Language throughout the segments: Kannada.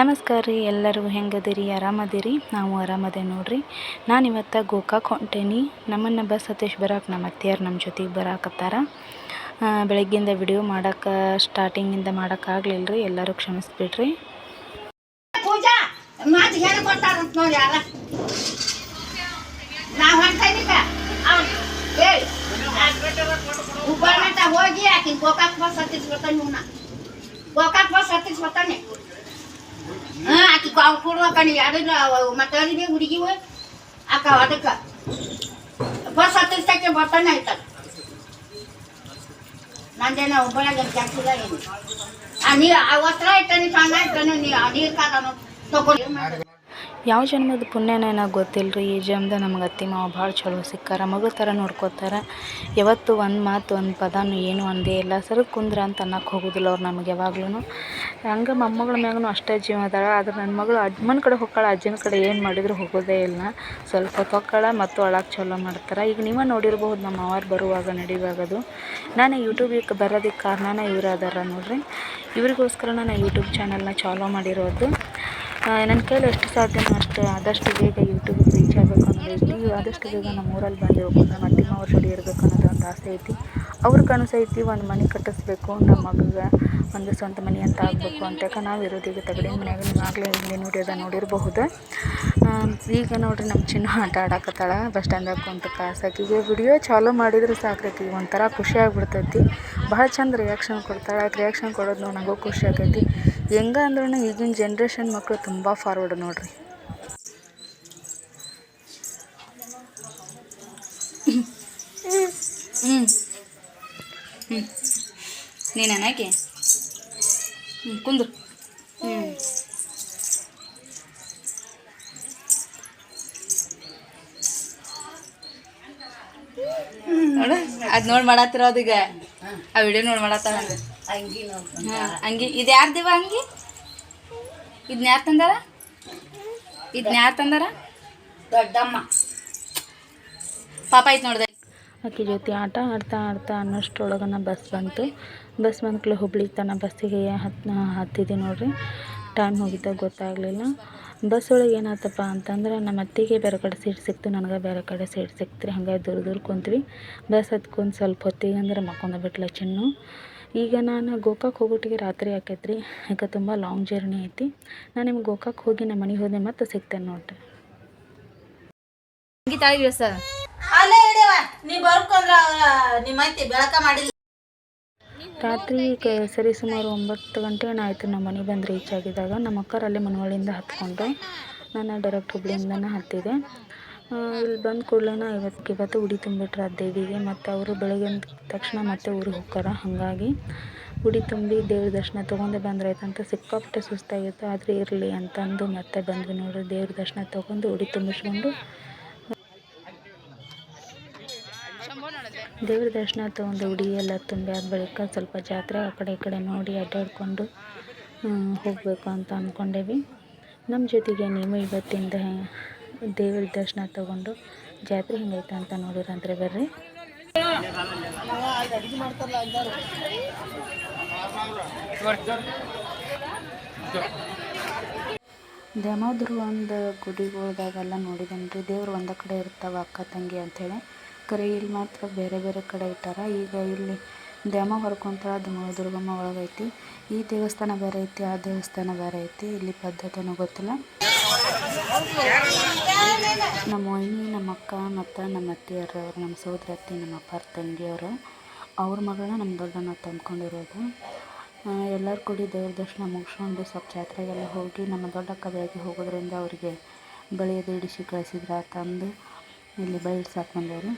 ನಮಸ್ಕಾರ ರೀ, ಎಲ್ಲರೂ ಹೆಂಗದಿರಿ, ಆರಾಮದಿರಿ? ನಾವು ಆರಾಮದೆ ನೋಡ್ರಿ. ನಾನು ಇವತ್ತು ಗೋಕಾಕ್ ಹೊಂಟೇನಿ. ನಮ್ಮನ್ನು ಬಸ್ ಸತೀಶ್ ಬರಕ್ಕೆ ನಮ್ಮ ಅತ್ತೆಯರು ನಮ್ಮ ಜೊತೆಗೆ ಬರಾಕತ್ತಾರ. ಬೆಳಗ್ಗಿಂದ ವಿಡಿಯೋ ಮಾಡೋಕೆ ಸ್ಟಾರ್ಟಿಂಗಿಂದ ಮಾಡೋಕ್ಕಾಗಲಿಲ್ಲ ರೀ ಎಲ್ಲರೂ ಕ್ಷಮಿಸ್ಬಿಡ್ರಿ. ಹೋಗಿ ಗೋಕಾಕ್ ಬಸ್ ಹತ್ತಿಸ್ ಬರ್ತಾನೆ ಇವ್ನ. ಗೋಕಾಕ್ ಬಸ್ ಹತ್ತಿಸ್ ಬರ್ತಾನೆ ಹಾ ಆಕಿ ಕಾವು ಕೊಡುವ ಕಣಿ ಯಾರಿಲ್ಲ ಮತ್ತೆ ಅವ್ರಿಗೆ ಹುಡುಗಿವು ಆಕ ಅದಕ್ಕೆ ಬಸ್ ಹತ್ತಿಸಕ್ಕೆ ಬರ್ತಾನೆ ಆಯ್ತದ ನಂದೇನ ಹುಬ್ಬಳ್ಳಿಗೆ ಜಾಸ್ತಿ ಇಲ್ಲ ಏನು ಆ ನೀರು ಆ ವಸ್ತ್ರ ಇಟ್ಟನಿ ಸಣ್ಣ ಇಟ್ಟನು ನೀ ಆ ನೀರು ಕಾದನು ತಗೊಂಡು ಯಾವ ಜನ್ಮದ ಪುಣ್ಯನ ಏನೋ ಗೊತ್ತಿಲ್ಲ ಈ ಜನ್ಮದ ನಮ್ಗೆ ಅತ್ತಿ ಮಾವ ಭಾಳ ಚಲೋ ಸಿಕ್ಕಾರ. ಮಗಳ ಥರ ನೋಡ್ಕೋತಾರೆ. ಯಾವತ್ತು ಒಂದು ಮಾತು, ಒಂದು ಪದನೂ ಏನು ಒಂದೇ ಇಲ್ಲ. ಸರಿ ಕುಂದ್ರ ಅಂತ ಅನ್ನಕ್ಕೆ ಹೋಗೋದಿಲ್ಲ ಅವ್ರು ನಮ್ಗೆ ಯಾವಾಗ್ಲೂ ಹಂಗೆ ಮೊಮ್ಮಗಳ ಮ್ಯಾಗೂ ಅಷ್ಟೇ ಜೀವ ಅದಾಳ. ಆದ್ರೆ ನನ್ನ ಮಗಳು ಅಜ್ಮನ ಕಡೆ ಹೊಕ್ಕಾಳ ಅಜ್ಜನ ಕಡೆ ಏನು ಮಾಡಿದ್ರು ಹೋಗೋದೇ ಇಲ್ಲ. ಸ್ವಲ್ಪ ಹೊತ್ತು ಹೊಕ್ಕಾಳ ಮತ್ತು ಒಳಗೆ ಚಲೋ ಮಾಡ್ತಾರೆ. ಈಗ ನೀವೇ ನೋಡಿರಬಹುದು ನಮ್ಮ ಅವ್ರು ಬರುವಾಗ ನಡೆಯುವಾಗದು ನಾನು ಯೂಟ್ಯೂಬಿಗೆ ಬರೋದಕ್ಕೆ ಕಾರಣನೇ ಇವ್ರು ಅದಾರ ನೋಡ್ರಿ. ಇವ್ರಿಗೋಸ್ಕರ ನಾನು ಯೂಟ್ಯೂಬ್ ಚಾನಲ್ನ ಚಾಲೋ ಮಾಡಿರೋದು. ನನ್ನ ಕೈಲಿ ಎಷ್ಟು ಸಾಧ್ಯನೋ ಅಷ್ಟು, ಆದಷ್ಟು ಬೇಗ ಯೂಟ್ಯೂಬ್ ರೀಚ್ ಆಗಬೇಕು ಅನ್ನೋದು ಐತಿ ಆದಷ್ಟು ಬೇಗ ನಮ್ಮ ಊರಲ್ಲಿ ಒಬ್ಬ ನಮ್ಮ ಅತ್ತೆ ಮಾವ್ರ ಜೋಡಿ ಇರಬೇಕು ಅನ್ನೋದು ಒಂದು ಆಸೆ ಐತಿ. ಅವ್ರ ಕನಸು ಐತಿ ಒಂದು ಮನೆ ಕಟ್ಟಿಸ್ಬೇಕು ನಮ್ಮ ಮಗಗೆ ಒಂದು ಸ್ವಂತ ಮನೆ ಅಂತ ಆಗಬೇಕು ಅಂತ ಯಾಕೆ ನಾವು ಇರೋದೀಗ ತಗಡಿನ ಮನ್ಯಾಗ ನೀವು ಆಗಲೇ ಹಿಂದಿನ ವಿಡಿಯೋದ ನೋಡಿರಬಹುದು. ಈಗ ನೋಡಿರಿ ನಮ್ಮ ಚಿನ್ನ ಆಟ ಆಡಕತ್ತಾಳ ಬಸ್ ಸ್ಟ್ಯಾಂಡಾಗ ಕುಂತು ಕಾಸಾಕಿಗೆ, ವಿಡಿಯೋ ಚಾಲೂ ಮಾಡಿದ್ರೆ ಸಾಕ್ರೈತಿ ಒಂಥರ ಖುಷಿ ಆಗ್ಬಿಡ್ತೈತಿ, ಭಾಳ ಚಂದ ರಿಯಾಕ್ಷನ್ ಕೊಡ್ತಾಳೆ ರಿಯಾಕ್ಷನ್ ಕೊಡೋದು ನನಗೂ ಖುಷಿ ಆಗೈತಿ ಹೆಂಗ ಅಂದ್ರೂ ಈಗಿನ ಜನ್ರೇಷನ್ ಮಕ್ಕಳು ತುಂಬ ಫಾರ್ವರ್ಡ್ ನೋಡ್ರಿ. ಹ್ಞೂ ಹ್ಞೂ ನೀನು ಹಾಕಿ ಹ್ಞೂ ಕುಂದ್ರು ಹ್ಞೂ ನೋಡು ಅದು ನೋಡಿ ಮಾಡತ್ತಿರೋದು ಈಗ. ಆ ವಿಡಿಯೋ ನೋಡಿ ಮಾಡತ್ತಾಳ ಹಾಂ ಅಂಗಿ. ಇದು ಯಾರ್ದಿವ ಅಂಗಿ? ಇದನ್ನ ಯಾರು ತಂದಾರ? ಇದನ್ನ ಯಾರು ತಂದಾರ? ದೊಡ್ಡಮ್ಮ. ಪಾಪ ಐತೆ ನೋಡ್ದೆ. ಆಕೆ ಜೊತೆ ಆಟ ಆಡ್ತಾ ಆಡ್ತಾ ಅನ್ನೋಷ್ಟ್ರೊಳಗನ ಬಸ್ ಬಂತು. ಬಸ್ ಬಂದ್ಕಲೆ ಹುಬ್ಳಿ ತನ ಬಸ್ಸಿಗೆ ಹತ್ ಹತ್ತಿದ್ದೆ ನೋಡಿರಿ. ಟೈಮ್ ಹೋಗಿದ್ದ ಗೊತ್ತಾಗಲಿಲ್ಲ. ಬಸ್ ಒಳಗೆ ಏನಾಯ್ತಪ್ಪ ಅಂತಂದ್ರೆ ನಮ್ಮ ಅತ್ತಿಗೆ ಬೇರೆ ಕಡೆ ಸೀಟ್ ಸಿಕ್ತು, ನನಗೆ ಬೇರೆ ಕಡೆ ಸೀಟ್ ಸಿಕ್ತು ರೀ ಹಂಗಾಗಿ ದೂರ ದೂರ ಕುಂತ್ವಿ. ಬಸ್ ಹತ್ಕೊಂಡು ಸ್ವಲ್ಪ ಹೊತ್ತಿಗೆ ಅಂದ್ರೆ ಮಕ್ಕೊಂಡ ಬಿಟ್ಲ ಚಿನ್ನು. ಈಗ ನಾನು ಗೋಕಾಕ್ ಹೋಗೋಟಿಗೆ ರಾತ್ರಿ ಆಕೈತ್ರಿ. ಯಾಕೆ ತುಂಬ ಲಾಂಗ್ ಜರ್ನಿ ಐತಿ. ನಾನು ನಿಮ್ಗೆ ಗೋಕಾಕ್ ಹೋಗಿ ನಮ್ಮ ಮನೆಗೆ ಹೋದೆ ಮತ್ತೆ ಸಿಗ್ತೇನೆ ನೋಡ್ರಿ. ರಾತ್ರಿ ಸರಿ ಸುಮಾರು ಒಂಬತ್ತು ಗಂಟೆ ಆಯಿತು, ನಮ್ಮ ಮನೆ ಬಂದು ರೀಚ್ ಆಗಿದ್ದಾಗ ನಮ್ಮ ಅಕ್ಕರು ಅಲ್ಲೇ ಮನವಳ್ಳಿಯಿಂದ ಹತ್ಕೊಂಡು ನಾನು ಡೈರೆಕ್ಟ್ ಹುಬ್ಳಿಯಿಂದನೇ ಹತ್ತಿದೆ. ಇಲ್ಲಿ ಬಂದ ಕೂಡಲೇ ಇವತ್ತು ಇವತ್ತು ಉಡಿ ತುಂಬಿಟ್ರೆ ಆ ದೇವಿಗೆ, ಮತ್ತು ಅವರು ಬೆಳಗ್ಗೆ ತಕ್ಷಣ ಮತ್ತೆ ಊರಿಗೆ ಹೋಗ್ತಾರ. ಹಾಗಾಗಿ ಉಡಿ ತುಂಬಿ ದೇವ್ರ ದರ್ಶನ ತೊಗೊಂಡೆ ಬಂದ್ರಾಯ್ತಂತ ಸಿಕ್ಕಾಪಟ್ಟೆ ಸುಸ್ತಾಗಿತ್ತು. ಆದರೆ ಇರಲಿ ಅಂತಂದು ಮತ್ತೆ ಬಂದ್ವಿ ನೋಡಿ, ದೇವ್ರ ದರ್ಶನ ತೊಗೊಂಡು ಉಡಿ ತುಂಬಿಸ್ಕೊಂಡು ದೇವ್ರ ದರ್ಶನ ತೊಗೊಂಡು ಉಡಿ ಎಲ್ಲ ತುಂಬಿ ಆದ ಬಳಿಕ ಸ್ವಲ್ಪ ಜಾತ್ರೆ ಆ ಕಡೆ ಈ ಕಡೆ ನೋಡಿ ಅಡ್ಡಾಡಿಕೊಂಡು ಹೋಗಬೇಕು ಅಂತ ಅಂದ್ಕೊಂಡೇವಿ ನಮ್ಮ ಜೊತೆಗೆ ನೀವು ಇವತ್ತಿಂದ ದೇವ್ರ ದರ್ಶನ ತೊಗೊಂಡು ಜಾತ್ರೆ ಹೆಂಗೈತೆ ಅಂತ ನೋಡಿರಂದ್ರೆ ಬರ್ರಿ. ದ್ಯಾಮೋದ್ರ ಒಂದು ಗುಡಿಗಳ್ದಾಗೆಲ್ಲ ನೋಡಿದ್ದೇನೆ ರೀ ದೇವ್ರು ಒಂದೇ ಕಡೆ ಇರ್ತಾವೆ ಅಕ್ಕ ತಂಗಿ ಅಂಥೇಳಿ ಕರೆ ಇಲ್ಲಿ ಮಾತ್ರ ಬೇರೆ ಬೇರೆ ಕಡೆ ಇಟ್ಟಾರ. ಈಗ ಇಲ್ಲಿ ದ್ಯಾಮ ಹೊರ್ಕೊಂತಾಳ ದುರ್ಗಮ್ಮ ಒಳಗೈತಿ. ಈ ದೇವಸ್ಥಾನ ಬೇರೆ ಐತಿ, ಆ ದೇವಸ್ಥಾನ ಬೇರೆ ಐತಿ. ಇಲ್ಲಿ ಪದ್ಧತಿನೂ ಗೊತ್ತಿಲ್ಲ. ನಮ್ಮ ವೈನಿ, ನಮ್ಮ ಅಕ್ಕ ಮತ್ತು ನಮ್ಮ ಅತ್ತೆಯರು ಅವ್ರು ನಮ್ಮ ಸೋದರತ್ತಿ ನಮ್ಮ ಅಪ್ಪಾರ ತಂಗಿಯವರು ಅವ್ರ ಮಗಳನ್ನ ನಮ್ಮ ದೊಡ್ಡಣ್ಣ ತಂದ್ಕೊಂಡಿರೋದು. ಎಲ್ಲರೂ ಕೂಡಿ ದೇವ್ರ ದರ್ಶನ ಮುಗಿಸ್ಕೊಂಡು ಸ್ವಲ್ಪ ಜಾತ್ರೆಗೆಲ್ಲ ಹೋಗಿ ನಮ್ಮ ದೊಡ್ಡಕ್ಕ ಬೆಳಗ್ಗೆ ಹೋಗೋದ್ರಿಂದ ಅವರಿಗೆ ಬಳಿಯದು ಇಡಿಸಿ ಕಳಿಸಿದ್ರ ತಂದು. ಇಲ್ಲಿ ಬಂದೇವ್ರಿ.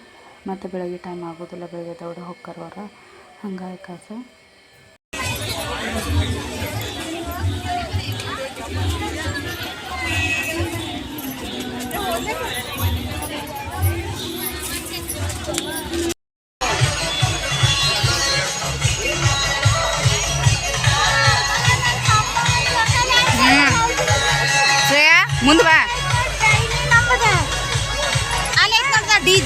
ಮತ್ತು ಬೆಳಗ್ಗೆ ಟೈಮ್ ಆಗೋದಿಲ್ಲ ಬೆಳಗ್ಗೆ ದೌಡ ಹೋಗ್ತಾರವ್ರ ಹಂಗಾಗಿ ಕಾಸ. ಶ್ರೇಯಾ ಮುಂದೆ ಬಾ. ಅಲ್ಲಿ ಡಿ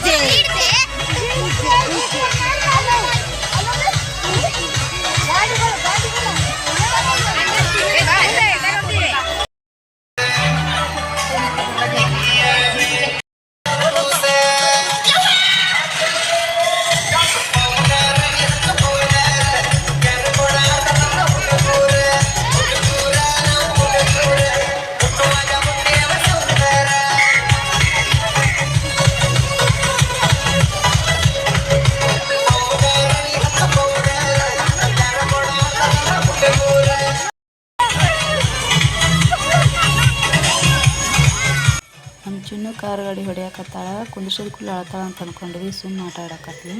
ಕಾರ್ ಗಾಡಿ ಹೊಡಿಯಾಕತ್ತಾಳ ಕುಂದಿಸೋದ್ ಕೂಡಲೇ ಅಳ್ತಾಳ ಅಂತ ಅನ್ಕೊಂಡ್ವಿ ಸುಮ್ಮನೆ ಆಟ ಆಡಕತ್ತೀವಿ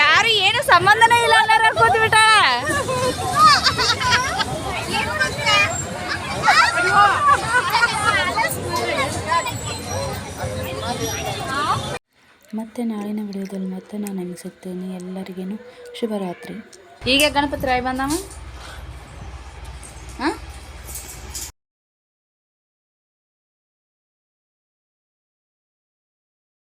ಯಾರು ಏನು ಸಂಬಂಧನೇ ಇಲ್ಲ ಅನ್ನೋರ ಕೂತ್ಬಿಟ್ಟ. ಮತ್ತೆ ನಾಳಿನ ವಿಡಿಯೋದಲ್ಲಿ ಮತ್ತೆ ನಾನು ನಿಮಗೆ ಎಲ್ಲರಿಗೇನು ಶುಭರಾತ್ರಿ. ಈಗ ಗಣಪತಿ ರಾಯ್ ಬಂದವ ಹಾಂ